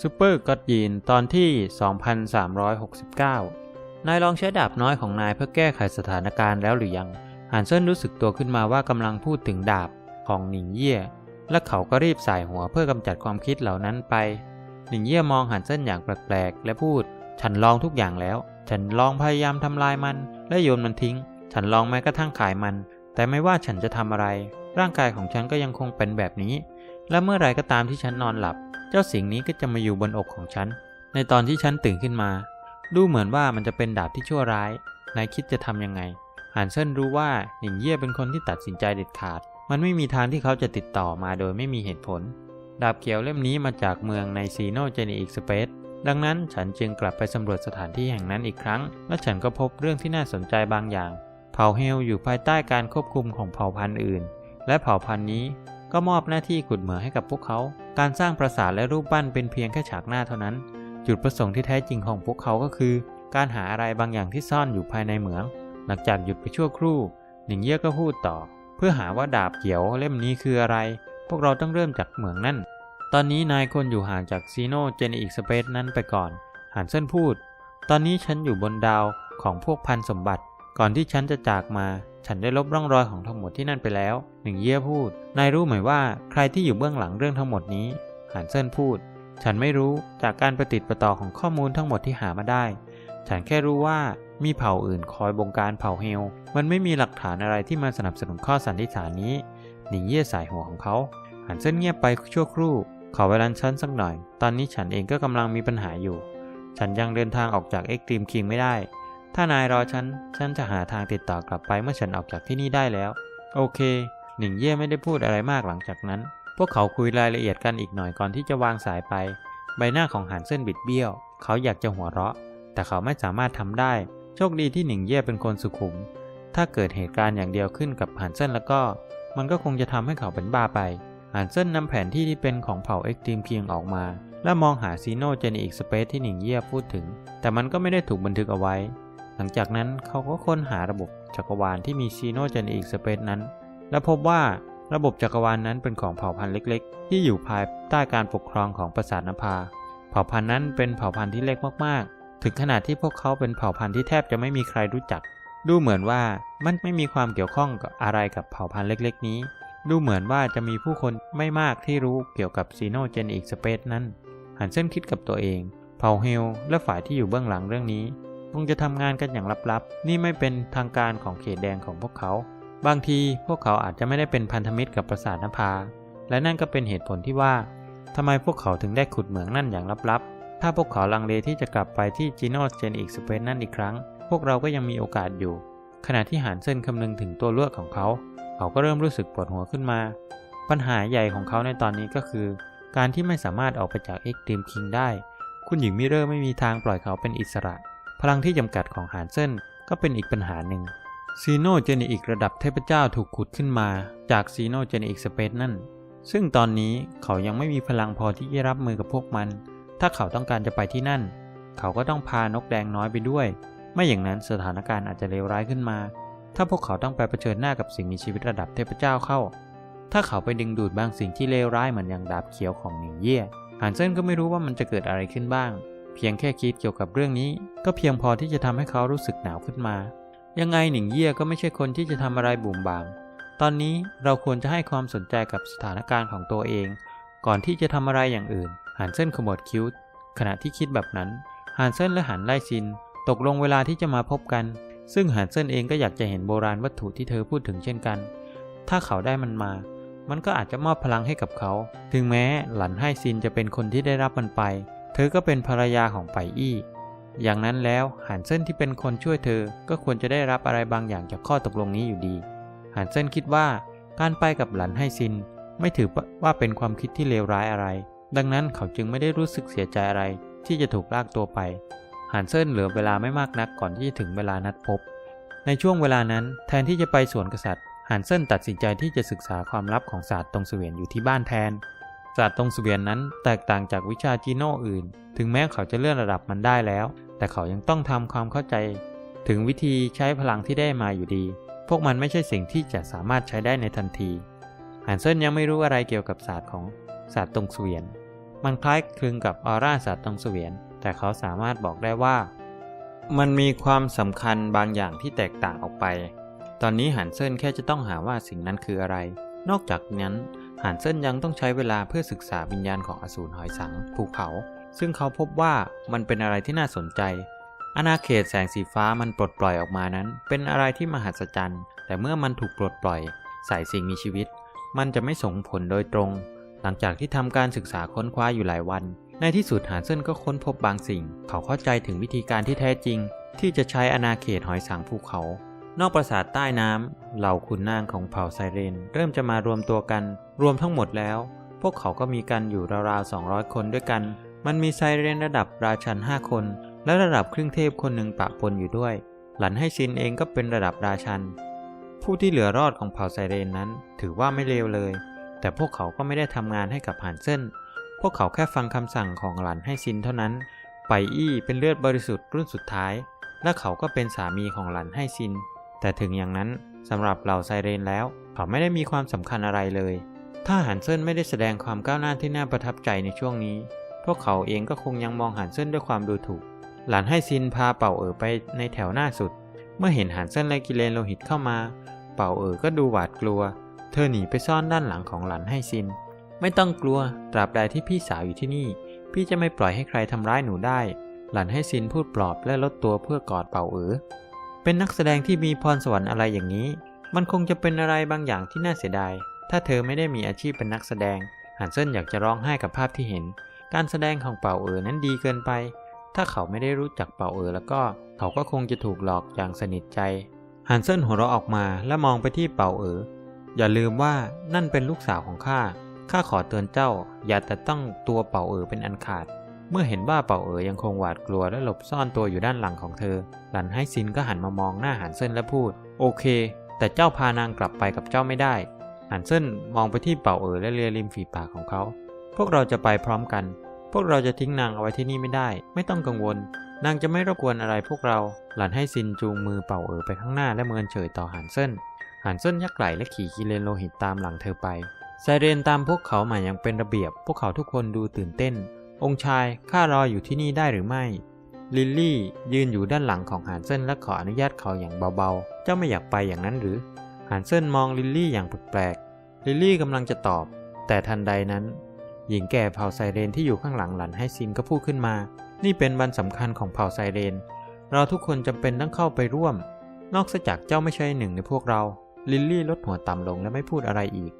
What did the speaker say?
ซูเปอร์ก็อดยีนตอนที่ 2369 นายลองใช้ดาบน้อยของนายเพื่อแก้ไขสถานการณ์แล้วหรือยังฮันเซนรู้สึกตัวขึ้นมาว่ากำลังพูดถึงดาบของหนิงเย่และเขาก็รีบสายหัวเพื่อกำจัดความคิดเหล่านั้นไป หนิงเย่มองฮันเซนอย่างแปลกๆ และพูด ฉันลองทุกอย่างแล้ว ฉันลองพยายามทำลายมัน และโยนมันทิ้ง ฉันลองแม้กระทั่งขายมัน แต่ไม่ว่าฉันจะทำอะไร ร่างกายของฉันก็ยังคงเป็นแบบนี้ และเมื่อไรก็ตามที่ฉันนอนหลับ เจ้าสิ่งนี้ก็จะมาอยู่บนอกของฉัน ในตอนที่ฉันตื่นขึ้นมา ดูเหมือนว่ามันจะเป็นดาบที่ชั่วร้าย นายคิดจะทำยังไงฮันเซนรู้ว่าหนิงเย่เป็นคนที่ตัดสินใจเด็ดขาด มันไม่มีทางที่เขาจะติดต่อมาโดยไม่มีเหตุผล ดาบเขียวเล่มนี้มาจากเมืองในซีโนเจนีอิกสเปซดังนั้นฉันจึงกลับไปสำรวจสถานที่แห่งนั้นอีกครั้ง และฉันก็พบเรื่องที่น่าสนใจบางอย่าง เผ่าเฮลอยู่ภายใต้การควบคุมของเผ่าพันธุ์อื่น และเผ่าพันธุ์นี้ ก็มอบหน้าที่ขุดเหมืองให้กับพวกเขา การสร้างปราสาทและรูปปั้นเป็นเพียงแค่ฉากหน้าเท่านั้น จุดประสงค์ที่แท้จริงของพวกเขาก็คือ การหาอะไรบางอย่างที่ซ่อนอยู่ภายในเหมือง หลังจากหยุดไปชั่วครู่ หนิงเย่ก็พูดต่อ เพื่อหาว่าดาบเขียวเล่มนี้คืออะไร พวกเราต้องเริ่มจากเหมืองนั่น ตอนนี้นายคนอยู่ห่างจากซีโนเจนอีกสเปซนั้นไปก่อนหานเส้นพูด ตอนนี้ฉันอยู่บนดาวของพวกพันสมบัติ ก่อนที่ฉันจะจากมา ฉันได้ลบร่องรอยของทั้งหมดที่นั่นไปแล้ว หนึ่งเย่พูด นายรู้ไหมว่าใครที่อยู่เบื้องหลังเรื่องทั้งหมดนี้หานเส้นพูด ฉันไม่รู้จากการประติดประต่อของข้อมูลทั้งหมดที่หามาได้ ฉันแค่รู้ว่ามีเผ่าอื่นคอยบงการเผ่าเฮล มันไม่มีหลักฐานอะไรที่มาสนับสนุนข้อสันนิษฐานนี้ หนิงเย่สายหัวของเขา หันเส้นเงียบไปชั่วครู่ ขอเวลาฉันสักหน่อย ตอนนี้ฉันเองก็กำลังมีปัญหาอยู่ ฉันยังเดินทางออกจากเอ็กตรีมคิงไม่ได้ ถ้านายรอฉัน ฉันจะหาทางติดต่อกลับไปเมื่อฉันออกจากที่นี่ได้แล้ว โอเค หนิงเย่ไม่ได้พูดอะไรมากหลังจากนั้น พวกเขาคุยรายละเอียดกันอีกหน่อยก่อนที่จะวางสายไป ใบหน้าของหันเส้นบิดเบี้ยว เขาอยากจะหัวเราะ แต่เขาไม่สามารถทำได้ โชคดีที่หนิงเย่เป็นคนสุขุม ถ้าเกิดเหตุการณ์อย่างเดียวขึ้นกับหันเส้นแล้วก็ มันก็คงจะทำให้เขาเป็นบ้าไปหันเส้นนำแผนที่ที่เป็นของเผ่าเอ็กตรีมคิงออกมา และมองหาซีโนเจนอีกสเปซที่หนิงเย่พูดถึง แต่มันก็ไม่ได้ถูกบันทึกเอาไว้ ลังจากนั้นเขาก็ค้นหาระบบจักรวาลที่มีซีโนเจนอีกสเปซนั้น และพบว่าระบบจักรวาลนั้นเป็นของเผ่าพันธุ์เล็ก ๆ ที่อยู่ภายใต้การปกครองของปราสาทนภา เผ่าพันธุ์นั้นเป็นเผ่าพันธุ์ที่เล็กมากๆ ถึงขนาดที่พวกเขาเป็นเผ่าพันธุ์ที่แทบจะไม่มีใครรู้จัก ดูเหมือนว่ามันไม่มีความเกี่ยวข้องกับอะไรกับเผ่าพันธุ์เล็ก ๆ นี้ ดูเหมือนว่าจะมีผู้คนไม่มากที่รู้เกี่ยวกับซีโนเจนอีกสเปซนั้น หันเส้นคิดกับตัวเอง เผ่าเฮลและฝ่ายที่อยู่เบื้องหลังเรื่องนี้ คงจะทำงานกันอย่างลับๆ นี่ไม่เป็นทางการของเขตแดงของพวกเขา บางทีพวกเขาอาจจะไม่ได้เป็นพันธมิตรกับปราสาทนภา และนั่นก็เป็นเหตุผลที่ว่าทำไมพวกเขาถึงได้ขุดเหมืองนั่นอย่างลับๆ ถ้าพวกเขาลังเลที่จะกลับไปที่จีโนเจนอีกสเปซนั่นอีกครั้ง พวกเราก็ยังมีโอกาสอยู่ ขณะที่หานเส้นคำนึงถึงตัวเลือกของเขา เขาก็เริ่มรู้สึกปวดหัวขึ้นมา ปัญหาใหญ่ของเขาในตอนนี้ก็คือ การที่ไม่สามารถออกไปจากเอ็กตรีมคิงได้ คุณหญิงมิเรอร์ไม่มีทางปล่อยเขาเป็นอิสระ พลังที่จำกัดของหานเส้นก็เป็นอีกปัญหาหนึ่งซีโนเจนิอิกระดับเทพเจ้าถูกขุดขึ้นมาจากซีโนเจนิอิกสเปซนั่น ซึ่งตอนนี้เขายังไม่มีพลังพอที่จะรับมือกับพวกมัน ถ้าเขาต้องการจะไปที่นั่น เขาก็ต้องพานกแดงน้อยไปด้วย ไม่อย่างนั้นสถานการณ์อาจจะเลวร้ายขึ้นมา ถ้าพวกเขาต้องไปเผชิญหน้ากับสิ่งมีชีวิตระดับเทพเจ้าเข้า ถ้าเขาไปดึงดูดบางสิ่งที่เลวร้ายเหมือนอย่างดาบเขียวของหนิงเย่หานเซินก็ไม่รู้ว่ามันจะเกิดอะไรขึ้นบ้าง พียงแค่คิดเกี่ยวกับเรื่องนี้ ก็เพียงพอที่จะทำให้เขารู้สึกหนาวขึ้นมา ยังไงหนิงเย่ก็ไม่ใช่คนที่จะทำอะไรบุ่มบาม ตอนนี้เราควรจะให้ความสนใจกับสถานการณ์ของตัวเอง ก่อนที่จะทำอะไรอย่างอื่น หานเซินขมวดคิ้วขณะที่คิดแบบนั้น หานเซินและหันไล่ซิน ตกลงเวลาที่จะมาพบกัน ซึ่งหานเซินเองก็อยากจะเห็นโบราณวัตถุที่เธอพูดถึงเช่นกัน ถ้าเขาได้มันมา มันก็อาจจะมอบพลังให้กับเขา ถึงแม้หลันไห้ซินจะเป็นคนที่ได้รับมันไป เธอก็เป็นภรรยาของไปอี้ อย่างนั้นแล้วหันเส้นที่เป็นคนช่วยเธอ ก็ควรจะได้รับอะไรบางอย่างจากข้อตกลงนี้อยู่ดี หันเส้นคิดว่าการไปกับหลันไห้ซิน ไม่ถือว่าเป็นความคิดที่เลวร้ายอะไร ดังนั้นเขาจึงไม่ได้รู้สึกเสียใจอะไร ที่จะถูกลากตัวไป หันเส้นเหลือเวลาไม่มากนักก่อนที่จะถึงเวลานัดพบ ในช่วงเวลานั้นแทนที่จะไปสวนกษัตริย์หันเส้นตัดสินใจที่จะศึกษาความลับของศาสตร์ตรงเสวียนอยู่ที่บ้านแทน ศาสตร์ตรงเสวียนนั้นแตกต่างจากวิชาจีโน่อื่น ถึงแม้เขาจะเลื่อนระดับมันได้แล้ว แต่เขายังต้องทำความเข้าใจ ถึงวิธีใช้พลังที่ได้มาอยู่ดี พวกมันไม่ใช่สิ่งที่จะสามารถใช้ได้ในทันทีหันเซนยังไม่รู้อะไรเกี่ยวกับศาสตร์ของศาสตร์ตรงเสวียน มันคล้ายคลึงกับออร่าสตว์ตรงเสวียน แต่เขาสามารถบอกได้ว่า มันมีความสำคัญบางอย่างที่แตกต่างออกไป ตอนนี้หันเซินแค่จะต้องหาว่าสิ่งนั้นคืออะไร นอกจากนั้น หันเซินยังต้องใช้เวลาเพื่อศึกษาวิญญาณของอสูรหอยสังภูเขา ซึ่งเขาพบว่ามันเป็นอะไรที่น่าสนใจ อาณาเขตแสงสีฟ้ามันปลดปล่อยออกมานั้น เป็นอะไรที่มหัศจรรย์ แต่เมื่อมันถูกปลดปล่อยใส่สิ่งมีชีวิต มันจะไม่ส่งผลโดยตรง หลังจากที่ทำการศึกษาค้นคว้าอยู่หลายวัน ในที่สุดหานเซินก็ค้นพบบางสิ่ง เขาเข้าใจถึงวิธีการที่แท้จริง ที่จะใช้อาณาเขตหอยสังภูเขา นอกปราสาทใต้น้ำเหล่าขุนนางของเผ่าไซเรน เริ่มจะมารวมตัวกันรวมทั้งหมดแล้ว พวกเขาก็มีกันอยู่ราวๆ 200 คนด้วยกัน มันมีไซเรนระดับราชัน 5 คน และระดับครึ่งเทพคนหนึ่งปะปนอยู่ด้วย หลันให้ซินเองก็เป็นระดับราชัน ผู้ที่เหลือรอดของเผ่าไซเรนนั้น ถือว่าไม่เลวเลย แต่พวกเขาก็ไม่ได้ทำงานให้กับหานเซินพวกเขาแค่ฟังคำสั่งของหลันให้ซินเท่านั้นไปอี้เป็นเลือดบริสุทธิ์รุ่นสุดท้าย และเขาก็เป็นสามีของหลันให้ซิน แต่ถึงอย่างนั้นสำหรับเหล่าไซเรนแล้ว เขาไม่ได้มีความสำคัญอะไรเลย ถ้าหันเซินไม่ได้แสดงความก้าวหน้าที่น่าประทับใจในช่วงนี้ พวกเขาเองก็คงยังมองหันเซินด้วยความดูถูก หลานให้ซินพาเป่าเอ๋อไปในแถวหน้าสุด เมื่อเห็นหันเซินและกิเลนโลหิตเข้ามา เป่าเอ๋อก็ดูหวาดกลัว เธอหนีไปซ่อนด้านหลังของหลานให้ซิน ไม่ต้องกลัว ตราบใดที่พี่สาวอยู่ที่นี่ พี่จะไม่ปล่อยให้ใครทำร้ายหนูได้ หลานให้ซินพูดปลอบและลดตัวเพื่อกอดเป่าเอ๋อ เป็นนักแสดงที่มีพรสวรรค์อะไรอย่างนี้ มันคงจะเป็นอะไรบางอย่างที่น่าเสียดาย ถ้าเธอไม่ได้มีอาชีพเป็นนักแสดง หันเซินอยากจะร้องไห้กับภาพที่เห็น การแสดงของเป่าเอ๋อนั้นดีเกินไป ถ้าเขาไม่ได้รู้จักเป่าเอ๋อแล้วก็ เขาก็คงจะถูกหลอกอย่างสนิทใจ หันเซินหัวเราะออกมาและมองไปที่เป่าเอ๋อ อย่าลืมว่านั่นเป็นลูกสาวของข้า ข้าขอเตือนเจ้า อย่าแต่ต้องตัวเป่าเอ๋อเป็นอันขาด เมื่อเห็นว่าเป่าเอ๋อยังคงหวาดกลัวและหลบซ่อนตัวอยู่ด้านหลังของเธอ หลันให้ซินก็หันมามองหน้าหันเซินและพูด โอเค แต่เจ้าพานางกลับไปกับเจ้าไม่ได้ หันเซินมองไปที่เป่าเอ๋อและเลียริมฝีปากของเขา พวกเราจะไปพร้อมกัน พวกเราจะทิ้งนางเอาไว้ที่นี่ไม่ได้ ไม่ต้องกังวล นางจะไม่รบกวนอะไรพวกเรา หลันให้ซินจูงมือเป่าเอ๋อไปข้างหน้าและเมินเฉยต่อหันเซินหันเซินยักไหล่และขี่กิเลนโลหิตตามหลังเธอไปไซเรนตามพวกเขามาอย่างเป็นระเบียบ พวกเขาทุกคนดูตื่นเต้น องค์ชายข้ารออยู่ที่นี่ได้หรือไม่ ลิลลี่ยืนอยู่ด้านหลังของหานเซินและขออนุญาตเขาอย่างเบาๆ เจ้าไม่อยากไปอย่างนั้นหรือ หานเซินมองลิลลี่อย่างแปลกๆ ลิลลี่กำลังจะตอบ แต่ทันใดนั้น หญิงแก่เผ่าไซเรนที่อยู่ข้างหลังหลันให้ซินก็พูดขึ้นมา นี่เป็นวันสำคัญของเผ่าไซเรน เราทุกคนจำเป็นต้องเข้าไปร่วม นอกจากเจ้าไม่ใช่หนึ่งในพวกเรา ลิลลี่ลดหัวต่ำลงและไม่พูดอะไรอีก